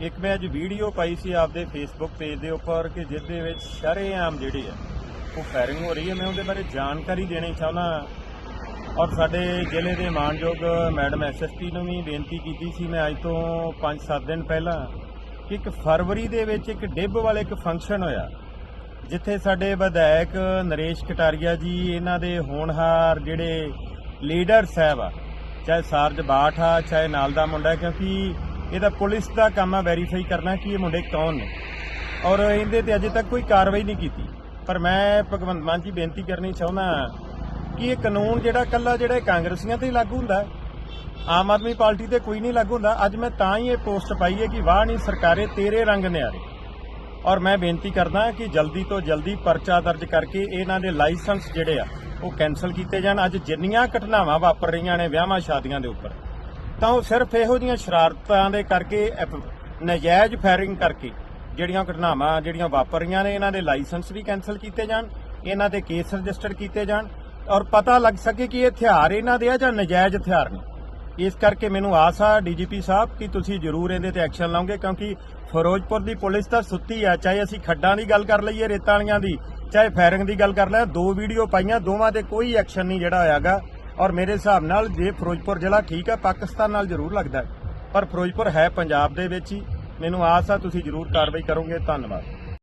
ਇੱਕ ਮੈਂ ਅੱਜ ਵੀਡੀਓ ਪਾਈ ਸੀ ਆਪਦੇ ਫੇਸਬੁੱਕ ਪੇਜ ਦੇ ਉੱਪਰ ਕਿ ਜਿਸ ਦੇ ਵਿੱਚ ਸ਼ਰੇਆਮ ਜਿਹੜੇ ਆ ਉਹ ਫਾਇਰਿੰਗ ਹੋ ਰਹੀ ਹੈ। ਮੈਂ ਉਹਦੇ ਬਾਰੇ ਜਾਣਕਾਰੀ ਦੇਣੀ ਚਾਹੁੰਦਾ ਔਰ ਸਾਡੇ ਜ਼ਿਲ੍ਹੇ ਦੇ ਮਾਨਯੋਗ ਮੈਡਮ ਐਸਐਸਪੀ ਨੂੰ ਵੀ ਬੇਨਤੀ ਕੀਤੀ ਸੀ ਮੈਂ ਅੱਜ ਤੋਂ 5-7 ਦਿਨ ਪਹਿਲਾਂ ਕਿ ਇੱਕ ਫਰਵਰੀ ਦੇ ਵਿੱਚ ਇੱਕ ਡਿੱਬ ਵਾਲੇ ਇੱਕ ਫੰਕਸ਼ਨ ਹੋਇਆ, ਜਿੱਥੇ ਸਾਡੇ ਵਿਧਾਇਕ ਨਰੇਸ਼ ਕਟਾਰੀਆ ਜੀ, ਇਹਨਾਂ ਦੇ ਹੋਣਹਾਰ ਜਿਹੜੇ ਲੀਡਰ ਸਾਹਿਬ ਆ, ਚਾਹੇ ਸਾਰਜ ਬਾਠ ਆ, ਚਾਹੇ ਨਾਲ ਦਾ ਮੁੰਡਾ, ਕਿਉਂਕਿ ਇਹ ਤਾਂ ਪੁਲਿਸ ਦਾ ਕੰਮ ਆ ਵੈਰੀਫਾਈ ਕਰਨਾ ਕਿ ਇਹ ਮੁੰਡੇ ਕੌਣ ਨੇ। ਔਰ ਇਹਦੇ ਤੇ ਅਜੇ ਤੱਕ ਕੋਈ ਕਾਰਵਾਈ ਨਹੀਂ ਕੀਤੀ। ਪਰ ਮੈਂ ਭਗਵੰਤ ਮਾਨ ਜੀ ਬੇਨਤੀ ਕਰਨੀ ਚਾਹੁੰਦਾ ਕਿ ਇਹ ਕਾਨੂੰਨ ਜਿਹੜਾ ਕੱਲਾ ਜਿਹੜਾ ਕਾਂਗਰਸੀਆਂ ਤੇ ਲਾਗੂ ਹੁੰਦਾ ਆਮ ਆਦਮੀ ਪਾਰਟੀ ਤੇ ਕੋਈ ਨਹੀਂ ਲਾਗੂ ਹੁੰਦਾ। ਅੱਜ ਮੈਂ ਤਾਂ ਹੀ ਇਹ ਪੋਸਟ ਪਾਈ ਹੈ ਕਿ ਵਾਹ ਨਹੀਂ, ਸਰਕਾਰੇ ਤੇਰੇ ਰੰਗ ਨਿਆਰੇ। ਔਰ ਮੈਂ ਬੇਨਤੀ ਕਰਦਾ ਕਿ ਜਲਦੀ ਤੋਂ ਜਲਦੀ ਪਰਚਾ ਦਰਜ ਕਰਕੇ ਇਹਨਾਂ ਦੇ ਲਾਇਸੈਂਸ ਜਿਹੜੇ ਆ, ਉਹ ਕੈਨਸਲ ਕੀਤੇ ਜਾਣ। ਅੱਜ ਜਿੰਨੀਆਂ ਘਟਨਾਵਾਂ ਵਾਪਰ ਰਹੀਆਂ ਨੇ ਵਿਆਹਾਂ ਸ਼ਾਦੀਆਂ ਦੇ ਉੱਪਰ। ਤਾਂ ਉਹ ਸਿਰਫ ਇਹੋ ਜਿਹੀਆਂ ਸ਼ਰਾਰਤਾਂ ਦੇ ਕਰਕੇ ਐਫ- ਨਜਾਇਜ਼ ਫਾਇਰਿੰਗ ਕਰਕੇ ਜਿਹੜੀਆਂ ਘਟਨਾਵਾਂ ਜਿਹੜੀਆਂ ਵਾਪਰ ਰਹੀਆਂ ਨੇ, ਇਹਨਾਂ ਦੇ ਲਾਇਸੈਂਸ ਵੀ ਕੈਨਸਲ ਕੀਤੇ ਜਾਣ, ਇਹਨਾਂ ਦੇ ਕੇਸ ਰਜਿਸਟਰ ਕੀਤੇ ਜਾਣ ਔਰ ਪਤਾ ਲੱਗ ਸਕੇ ਕਿ ਇਹ ਹਥਿਆਰ ਇਹਨਾਂ ਦੇ ਆ ਜਾਂ ਨਜਾਇਜ਼ ਹਥਿਆਰ ਨੇ। ਇਸ ਕਰਕੇ ਮੈਨੂੰ ਆਸ ਆ ਡੀਜੀਪੀ ਸਾਹਿਬ ਕਿ ਤੁਸੀਂ ਜ਼ਰੂਰ ਇਹਦੇ ਤੇ ਐਕਸ਼ਨ ਲਓਗੇ ਕਿਉਂਕਿ ਫਿਰੋਜ਼ਪੁਰ ਦੀ ਪੁਲਿਸ ਤਾਂ ਸੁੱਤੀ ਆ, ਚਾਹੇ ਅਸੀਂ ਖੱਡਾਂ ਦੀ ਗੱਲ ਕਰ ਲਈਏ, ਰੇਤਾਂ ਵਾਲੀਆਂ ਦੀ, ਚਾਹੇ ਫਾਇਰਿੰਗ ਦੀ ਗੱਲ ਕਰ ਲਈਏ, ਦੋ ਵੀਡੀਓ ਪਾਈਆਂ, ਦੋਵਾਂ ਤੇ ਕੋਈ ਐਕਸ਼ਨ ਨਹੀਂ ਜਿਹੜਾ ਹੋਇਆਗਾ। ਔਰ ਮੇਰੇ ਹਿਸਾਬ ਨਾਲ ਜੇ ਫਿਰੋਜ਼ਪੁਰ ਜ਼ਿਲ੍ਹਾ ਠੀਕ ਹੈ, ਪਾਕਿਸਤਾਨ ਨਾਲ ਜ਼ਰੂਰ ਲੱਗਦਾ ਪਰ ਫਿਰੋਜ਼ਪੁਰ ਹੈ ਪੰਜਾਬ ਦੇ ਵਿੱਚ ਹੀ। ਮੈਨੂੰ ਆਸ ਆ, ਤੁਸੀਂ ਜ਼ਰੂਰ ਕਾਰਵਾਈ ਕਰੋਗੇ। ਧੰਨਵਾਦ।